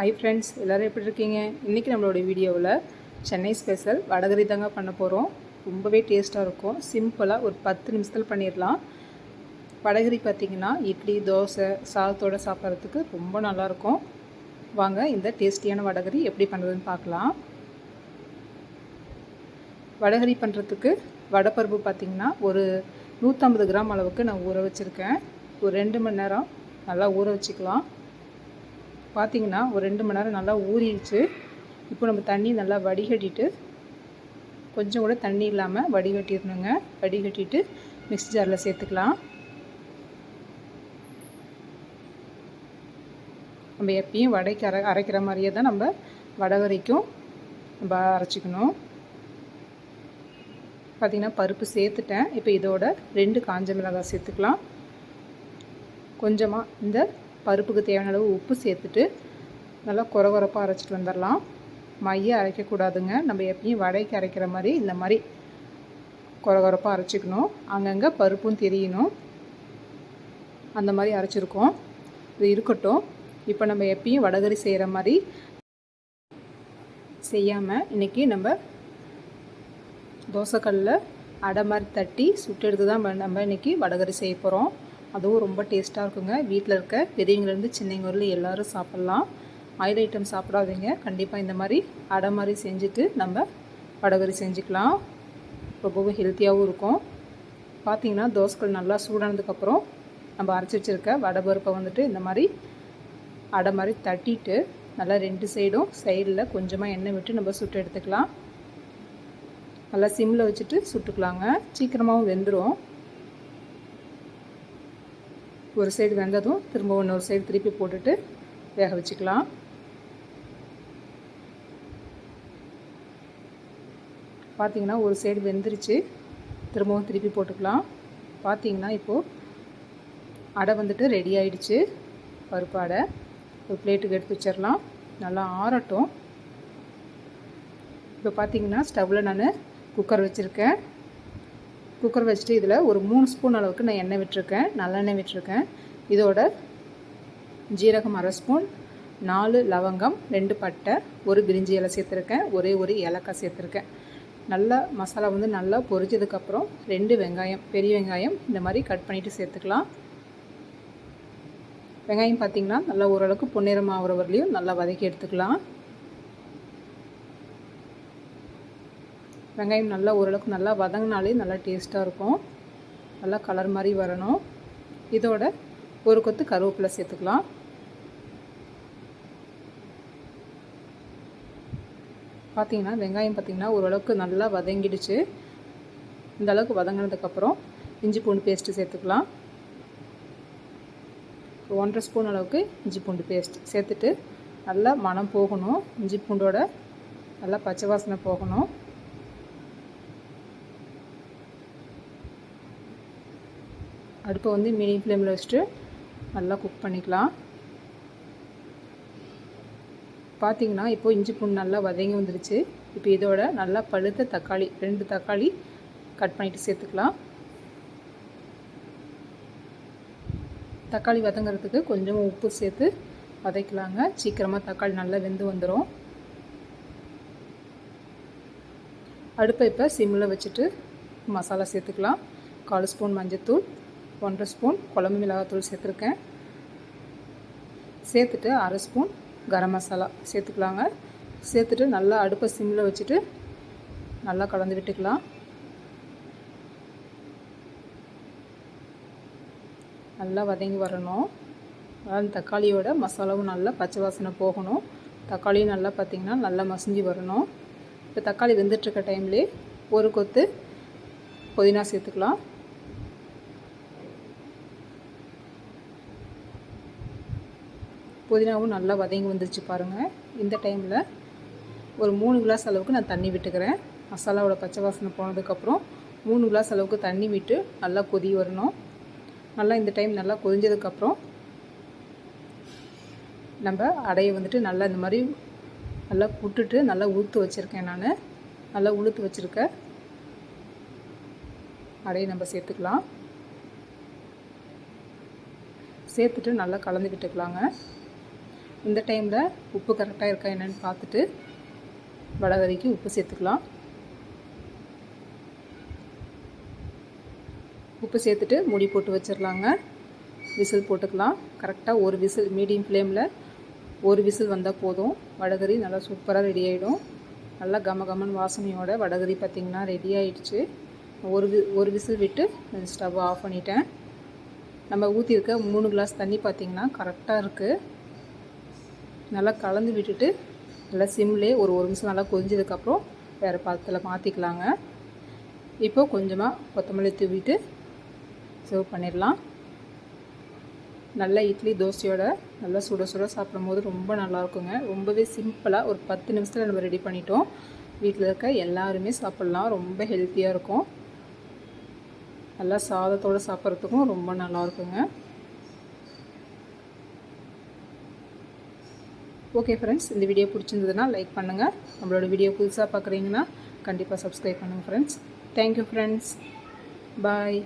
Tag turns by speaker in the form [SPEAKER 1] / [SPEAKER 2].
[SPEAKER 1] Hi friends எல்லோரும் எப்படி இருக்கீங்க? இன்றைக்கி நம்மளோட வீடியோவில் சென்னை ஸ்பெஷல் வடகரி தாங்க பண்ண போகிறோம் ரொம்பவே டேஸ்ட்டாக இருக்கும். சிம்பிளாக ஒரு பத்து நிமிஷத்தில் பண்ணிடலாம் வடகரி பார்த்திங்கன்னா இட்லி தோசை சாதத்தோடு சாப்பிட்றதுக்கு ரொம்ப நல்லாயிருக்கும் வாங்க இந்த டேஸ்டியான வடகரி எப்படி பண்ணுறதுன்னு பார்க்கலாம் வடகரி பண்ணுறதுக்கு வடைப்பருப்பு பார்த்திங்கன்னா ஒரு நூற்றம்பது கிராம் அளவுக்கு நான் ஊற வச்சுருக்கேன். ஒரு ரெண்டு மணி நேரம் நல்லா ஊற வச்சுக்கலாம். பார்த்திங்கன்னா ஒரு ரெண்டு மணி நேரம் நல்லா ஊறிடுச்சு. இப்போ நம்ம தண்ணி நல்லா வடிகட்டிட்டு கொஞ்சம் கூட தண்ணி இல்லாமல் வடிகட்டிடணுங்க. வடிகட்டிட்டு மிக்ஸி ஜாரில் சேர்த்துக்கலாம். நம்ம எப்பயும் வடைக்கு அரை அரைக்கிற மாதிரியே தான் நம்ம வடை வரைக்கும் நம்ம அரைச்சிக்கணும். பார்த்திங்கன்னா பருப்பு சேர்த்துட்டேன். இப்போ இதோட ரெண்டு காஞ்ச மிளகாய் சேர்த்துக்கலாம். கொஞ்சமாக இந்த பருப்புக்கு தேவையான அளவு உப்பு சேர்த்துட்டு நல்லா குறகுறப்பாக அரைச்சிட்டு வந்துடலாம். மைய அரைக்கக்கூடாதுங்க. நம்ம எப்பயும் வடைக்கு அரைக்கிற மாதிரி இந்த மாதிரி குறகுறப்பாக அரைச்சிக்கணும். அங்கங்கே பருப்பும் தெரியணும். அந்த மாதிரி அரைச்சிருக்கோம். இது இருக்கட்டும். இப்போ நம்ம எப்பயும் வடகரி செய்கிற மாதிரி செய்யாமல் இன்றைக்கி நம்ம தோசைக்கல்லில் அடை மாதிரி தட்டி சுட்டு எடுத்து தான் நம்ம இன்றைக்கி வடகரி செய்ய போகிறோம் அதுவும் ரொம்ப டேஸ்ட்டாக இருக்குங்க. வீட்டில் இருக்க பெரியவங்கலேருந்து சின்னவங்க வரலும் எல்லோரும் சாப்பிட்லாம். ஆயில் ஐட்டம் சாப்பிடாதீங்க. கண்டிப்பாக இந்த மாதிரி அடை மாதிரி செஞ்சுட்டு நம்ம வடகரி செஞ்சுக்கலாம். ரொம்பவும் ஹெல்த்தியாகவும் இருக்கும். பார்த்திங்கன்னா தோசைகள் நல்லா சூடானதுக்கப்புறம் நம்ம அரைச்சி வச்சுருக்க வடை பருப்பை வந்துட்டு இந்த மாதிரி அடை மாதிரி தட்டிட்டு நல்லா ரெண்டு சைடும் சைடில் கொஞ்சமாக எண்ணெய் விட்டு நம்ம சுட்டு எடுத்துக்கலாம். நல்லா சிம்மில் வச்சுட்டு சுட்டுக்கலாங்க. சீக்கிரமாகவும் வெந்துடும் ஒரு சைடு வெந்ததும் திரும்ப இன்னொரு சைடு திருப்பி போட்டுட்டு வேக வச்சுக்கலாம். பார்த்திங்கன்னா ஒரு சைடு வெந்துருச்சு. திரும்பவும் திருப்பி போட்டுக்கலாம். பார்த்திங்கன்னா இப்போது அடை வந்துட்டு ரெடி ஆயிடுச்சு. பருப்பு அடை. ஒரு பிளேட்டுக்கு எடுத்து வச்சிடலாம் நல்லா ஆறட்டும். இப்போ பார்த்திங்கன்னா ஸ்டவ்வில் நான் குக்கர் வச்சுருக்கேன். குக்கர் வச்சுட்டு இதில் ஒரு மூணு ஸ்பூன் அளவுக்கு நான் எண்ணெய் விட்டுருக்கேன். நல்லெண்ணெய் விட்டுருக்கேன். இதோட ஜீரகம் அரை ஸ்பூன் நாலு லவங்கம் ரெண்டு பட்டை ஒரு பிரிஞ்சி இலை சேர்த்துருக்கேன். ஒரே ஒரு ஏலக்காய் சேர்த்துருக்கேன். நல்லா மசாலா வந்து நல்லா பொரிச்சதுக்கப்புறம் ரெண்டு வெங்காயம் பெரிய வெங்காயம் இந்த மாதிரி கட் பண்ணிவிட்டு சேர்த்துக்கலாம். வெங்காயம் பார்த்திங்கன்னா நல்லா ஓரளவுக்கு பொன்னிறம் ஆகிற வரலையும் நல்லா வதக்கி எடுத்துக்கலாம். வெங்காயம் நல்லா ஓரளவுக்கு நல்லா வதங்கினாலே நல்லா டேஸ்ட்டாக இருக்கும். நல்லா கலர் மாதிரி வரணும். இதோட ஒரு கொத்து கருவேப்பிலை சேர்த்துக்கலாம். பார்த்தீங்கன்னா வெங்காயம் பார்த்திங்கன்னா ஓரளவுக்கு நல்லா வதங்கிடுச்சு. இந்த அளவுக்கு வதங்கினதுக்கப்புறம் இஞ்சி பூண்டு பேஸ்ட்டு சேர்த்துக்கலாம். ஒன்றரை ஸ்பூன் அளவுக்கு இஞ்சி பூண்டு பேஸ்ட் சேர்த்துட்டு நல்லா மனம் போகணும். இஞ்சி பூண்டோட நல்லா பச்சை வாசனை போகணும். அடுப்பை வந்து மீடியம் ஃப்ளேமில் வச்சுட்டு நல்லா குக் பண்ணிக்கலாம். பார்த்தீங்கன்னா இப்போது இஞ்சி பூண்டு நல்லா வதங்கி வந்துருச்சு. இப்போ இதோட நல்லா பழுத்த தக்காளி ரெண்டு தக்காளி கட் பண்ணிவிட்டு சேர்த்துக்கலாம். தக்காளி வதங்கிறதுக்கு கொஞ்சம் உப்பு சேர்த்து வதக்கலாங்க. சீக்கிரமாக தக்காளி நல்லா வெந்து வந்துடும் அடுப்பை இப்போ சிம்மில் வச்சுட்டு மசாலா சேர்த்துக்கலாம். கால் ஸ்பூன் மஞ்சத்தூள் ஒன்றரை ஸ்பூன் குழம்பு மிளகாத்தூள் சேர்த்துருக்கேன். சேர்த்துட்டு அரை ஸ்பூன் கரம் மசாலா சேர்த்துக்கலாங்க. சேர்த்துட்டு நல்லா அடுப்பை சிம்மில் வச்சுட்டு நல்லா கலந்து விட்டுக்கலாம். நல்லா வதங்கி வரணும். அதாவது தக்காளியோட மசாலாவும் நல்லா பச்சை வாசனை போகணும். தக்காளியும் நல்லா பார்த்திங்கன்னா நல்லா மசிஞ்சு வரணும். இப்போ தக்காளி வெந்துட்டுருக்க டைம்லேயே ஒரு கொத்து புதினா சேர்த்துக்கலாம். புதினாவும் நல்லா வதங்கி வந்துருச்சு பாருங்கள் இந்த டைமில் ஒரு மூணு கிளாஸ் அளவுக்கு நான் தண்ணி விட்டுக்கிறேன். மசாலாவோட பச்சை வாசனை போனதுக்கப்புறம் மூணு கிளாஸ் அளவுக்கு தண்ணி விட்டு நல்லா கொதி வரணும். நல்லா இந்த டைம் நல்லா கொதிஞ்சதுக்கப்புறம் நம்ம அடையை வந்துட்டு நல்லா இந்த மாதிரி நல்லா புட்டுட்டு நல்லா உளுத்து வச்சுருக்கேன் நான். நல்லா உளுத்து வச்சுருக்க அடையை நம்ம சேர்த்துக்கலாம். சேர்த்துட்டு நல்லா கலந்து விட்டுக்கலாங்க இந்த டைமில் உப்பு கரெக்டாக இருக்கா என்னன்னு பார்த்துட்டு வடகறிக்கு உப்பு சேர்த்துக்கலாம். உப்பு சேர்த்துட்டு மூடி போட்டு வச்சிடலாங்க. விசில் போட்டுக்கலாம். கரெக்டாக ஒரு விசில் மீடியம் ஃப்ளேமில் ஒரு விசில் வந்தால் போதும். வடகறி நல்லா சூப்பராக ரெடி ஆகிடும் நல்லா கம கமன் வாசனையோட வடகறி பார்த்திங்கன்னா ரெடி ஆகிடுச்சு ஒரு வி ஒரு விசில் விட்டு ஸ்டவ் ஆஃப் பண்ணிட்டேன். நம்ம ஊற்றிருக்க மூணு கிளாஸ் தண்ணி பார்த்திங்கன்னா கரெக்டாக இருக்குது நல்லா கலந்து விட்டுட்டு நல்லா சிம்லே ஒரு ஒரு நிமிஷம் நல்லா கொதிஞ்சதுக்கப்புறம் வேறு பாத்திரத்தில் மாற்றிக்கலாங்க இப்போ கொஞ்சமாக கொத்தமல்லி தூவிட்டு சர்வ் பண்ணிடலாம். நல்லா இட்லி தோசையோட நல்லா சுட சுட சாப்பிடும் போது ரொம்ப நல்லாயிருக்குங்க. ரொம்பவே சிம்பிளாக ஒரு பத்து நிமிஷத்தில் நம்ம ரெடி பண்ணிட்டோம். வீட்டில் இருக்க எல்லாருமே சாப்பிட்லாம். ரொம்ப ஹெல்த்தியாக இருக்கும். நல்லா சாதத்தோடு சாப்பிட்றதுக்கும் ரொம்ப நல்லா ஓகே ஃப்ரெண்ட்ஸ் இந்த வீடியோ பிடிச்சிருந்ததுன்னா லைக் பண்ணுங்கள் நம்மளோட வீடியோ புதுசாக பார்க்குறீங்கன்னா கண்டிப்பாக சப்ஸ்கிரைப் பண்ணுங்கள் ஃப்ரெண்ட்ஸ் தேங்க்யூ ஃப்ரெண்ட்ஸ் பாய்